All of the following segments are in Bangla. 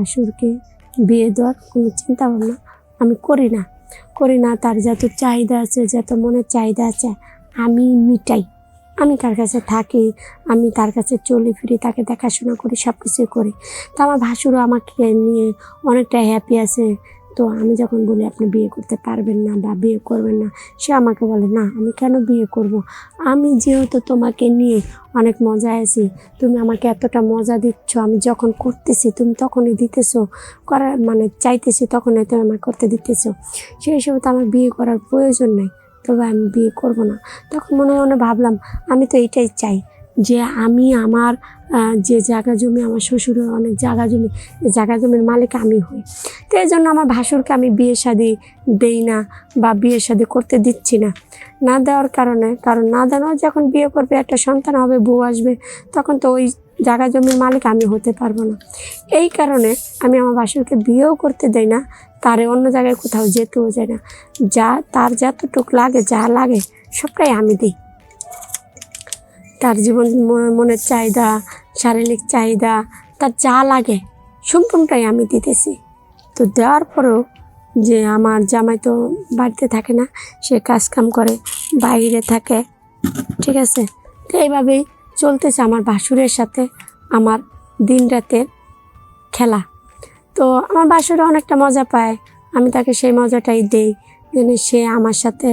ভাসুরকে বিয়ে দেওয়ার কোনো চিন্তা ভাবনা আমি করি না। করি না, তার যত চাহিদা আছে, যত মনের চাহিদা আছে, আমি মিটাই। আমি তার কাছে থাকি, আমি তার কাছে চলে ফিরি, তাকে দেখাশোনা করি সব কিছুই করি। তা আমার ভাসুরও আমাকে নিয়ে অনেকটা হ্যাপি আছে। তো আমি যখন বলি, আপনি বিয়ে করতে পারবেন না বা বিয়ে করবেন না, সে আমাকে বলে, না, আমি কেন বিয়ে করব। আমি যেহেতু তোমাকে নিয়ে অনেক মজা আছি, তুমি আমাকে এতটা মজা দিচ্ছ, আমি যখন করতেছি, তুমি তখনই দিতেছো, করার মানে চাইতেছি তখনই তুমি আমাকে করতে দিতেছো। সেই হিসেবে তো আমার বিয়ে করার প্রয়োজন নেই, তবে আমি বিয়ে করব না। তখন মনে মনে ভাবলাম, আমি তো এটাই চাই। যে আমি আমার যে জায়গা জমি, আমার শ্বশুরের অনেক জায়গা জমি জায়গা জমির মালিক আমি হই। তো এই জন্য আমার ভাসুরকে আমি বিয়ে শাদি দেই না বা বিয়ে শাদি করতে দিচ্ছি না। না দেওয়ার কারণে, কারণ না দেওয়া যখন বিয়ে করবে, একটা সন্তান হবে, বউ আসবে, তখন তো ওই জায়গা জমির মালিক আমি হতে পারব না। এই কারণে আমি আমার বাসুরকে বিয়েও করতে দেই না, তারে অন্য জায়গায় কোথাও যেতেও যায় না। যা, তার যতটুক লাগে, যা লাগে, সবটাই আমি দিই। তার জীবন মনের চাহিদা, শারীরিক চাহিদা, তার যা লাগে সম্পূর্ণটাই আমি দিতেছি। তো দেওয়ার পরেও যে আমার জামাই তো বাড়িতে থাকে না, সে কাজকাম করে, বাইরে থাকে, ঠিক আছে? তো এইভাবেই চলতেছে আমার বাসুরের সাথে আমার দিন রাতের খেলা। তো আমার বাসুরে অনেকটা মজা পায়, আমি তাকে সেই মজাটাই দেই, যেন সে আমার সাথে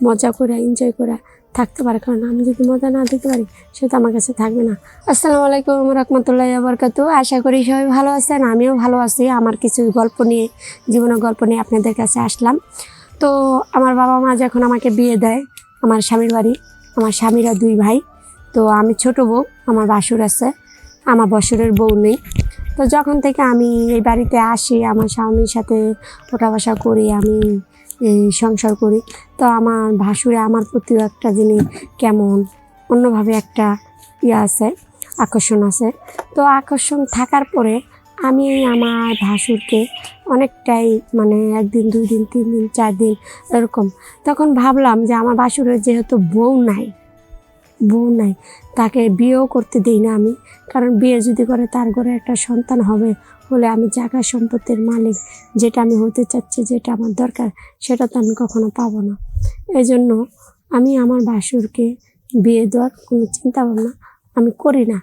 মজা করে এনজয় করে থাকতে পারে, কারণ আমি যদি মজা না দিতে পারি, সে তো আমার কাছে থাকবে না। আসসালামু আলাইকুম রহমতুল্লাহ বরকাতু আশা করি সবাই ভালো আছেন, আমিও ভালো আছি। আমার কিছু গল্প নিয়ে, জীবনের গল্প নিয়ে আপনাদের কাছে আসলাম। তো আমার বাবা মা যখন আমাকে বিয়ে দেয়, আমার স্বামীর বাড়ি, আমার স্বামীরা দুই ভাই, তো আমি ছোট বউ, আমার বাসুর আছে, আমার বছরের বউ নেই। তো যখন থেকে আমি এই বাড়িতে আসি, আমার স্বামীর সাথে ওঠা বসা করি, আমি সংসার করি। তো আমার ভাসুরে আমার প্রতিও একটা জিনিস কেমন, অন্যভাবে একটা ইয়ে আছে, আকর্ষণ আছে। তো আকর্ষণ থাকার পরে আমি আমার ভাসুরকে অনেকটাই মানে একদিন, দুই দিন, তিন দিন, চার দিন এরকম তখন ভাবলাম যে আমার ভাসুরের যেহেতু বউ নাই বউ নাই, তাকে বিয়েও করতে দিই না আমি। কারণ বিয়ে যদি করে, তার ঘরে একটা সন্তান হবে হলে আমি জায়গা সম্পত্তির মালিক। যেটা আমি হতে চাচ্ছি, যেটা আমার দরকার, সেটা তো আমি কখনো পাবো না। এই জন্য আমি আমার বাসুরকে বিয়ে দেওয়ার কোনো চিন্তা ভাবনা আমি করি না।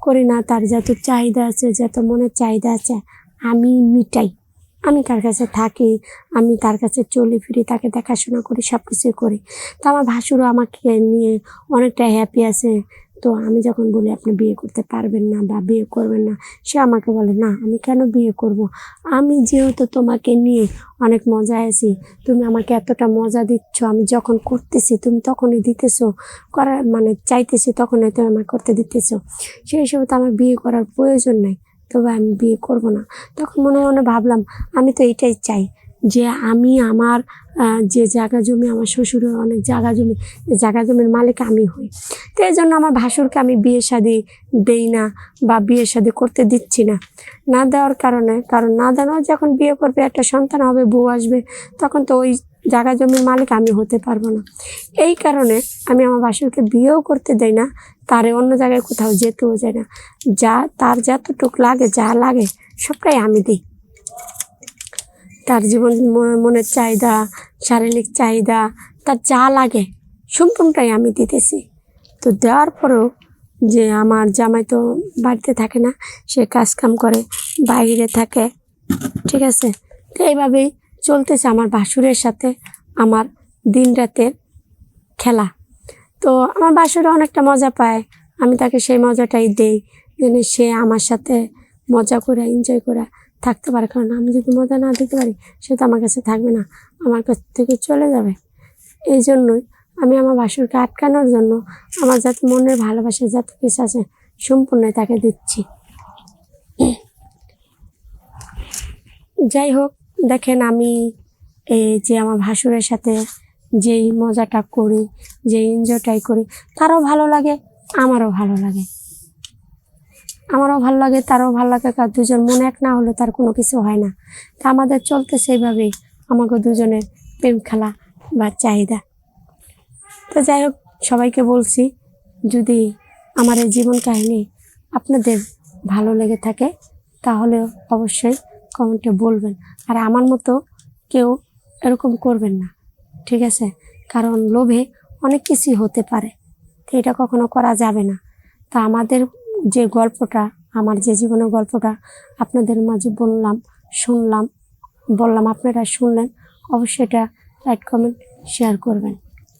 করি না, তার যত চাহিদা আছে, যত মনের চাহিদা আছে, আমি মিটাই। আমি তার কাছে থাকি, আমি তার কাছে চলে, ফিরি, তাকে দেখাশোনা করি সব কিছুই করি। তো আমার ভাসুরও আমাকে নিয়ে অনেকটা হ্যাপি আছে। তো আমি যখন বলি, আপনি বিয়ে করতে পারবেন না বা বিয়ে করবেন না, সে আমাকে বলে, না, আমি কেন বিয়ে করব। আমি যেহেতু তোমাকে নিয়ে অনেক মজা আছি, তুমি আমাকে এতটা মজা দিচ্ছ, আমি যখন করতেছি, তুমি তখনই দিতেছো, করার মানে চাইতেছি তখনই তুমি আমাকে করতে দিতেছো। সেই হিসেবে তো আমার বিয়ে করার প্রয়োজন নেই। তবে আমি বিয়ে করব না। তখন মনে মনে ভাবলাম, আমি তো এটাই চাই যে আমি আমার যে জায়গা জমি, আমার শ্বশুরের অনেক জায়গা জমি জায়গা জমির মালিক আমি হই। তো এই জন্য আমার ভাসুরকে আমি বিয়ে শাদি দেই না বা বিয়ে শাদি করতে দিচ্ছি না। না দেওয়ার কারণে, কারণ না দেওয়া যখন বিয়ে করবে, একটা সন্তান হবে, বউ আসবে, তখন তো ওই জায়গা জমির মালিক আমি হতে পারব না। এই কারণে আমি আমার বাসুরকে বিয়েও করতে দেই না, তারে অন্য জায়গায় কোথাও যেতেও যায় না। যা, তার যতটুক লাগে, যা লাগে, সবটাই আমি দিই। তার জীবন মনের চাহিদা, শারীরিক চাহিদা, তার যা লাগে, সম্পূর্ণটাই আমি দিতেছি। তো দেওয়ার পরেও যে আমার জামাই তো বাড়িতে থাকে না, সে কাজকাম করে, বাইরে থাকে, ঠিক আছে? তো এইভাবেই চলতেছে আমার বাসুরের সাথে আমার দিন রাতের খেলা। তো আমার বাসুরে অনেকটা মজা পায়। আমি তাকে সেই মজাটাই দেই, যেন সে আমার সাথে মজা করে এনজয় করে থাকতে পারে। কারণ আমি যদি মজা না দিতে পারি, সে তো আমার কাছে থাকবে না, আমার কাছ থেকে চলে যাবে। এই জন্যই আমি আমার বাসুরকে আটকানোর জন্য আমার যাতে মনের ভালোবাসা যত কিছু আছে সম্পূর্ণ তাকে দিচ্ছি। যাই হোক দেখেন আমি এই যে আমার ভাসুরের সাথে যেই মজাটা করি যে এনজয়টাই করি, তারও ভালো লাগে, আমারও ভালো লাগে। আমারও ভালো লাগে, তারও ভালো লাগে কার দুজন মনে এক না হলে তার কোনো কিছু হয় না। তা আমাদের চলতে সেইভাবেই আমাকে দুজনের প্রেম খেলা বা চাহিদা। তো যাই হোক, সবাইকে বলছি, যদি আমার এই জীবন কাহিনী আপনাদের ভালো লেগে থাকে তাহলে অবশ্যই কমেন্টে বলবেন। আর আমার মতো কেউ এরকম করবেন না, ঠিক আছে? কারণ লোভে অনেক কিছুই হতে পারে, তো এটা কখনো করা যাবে না। তা আমাদের যে গল্পটা, আমার যে জীবনের গল্পটা আপনাদের মাঝে বললাম, শুনলাম, বললাম, আপনারা শুনলেন, অবশ্যই এটা লাইক, কমেন্ট শেয়ার করবেন।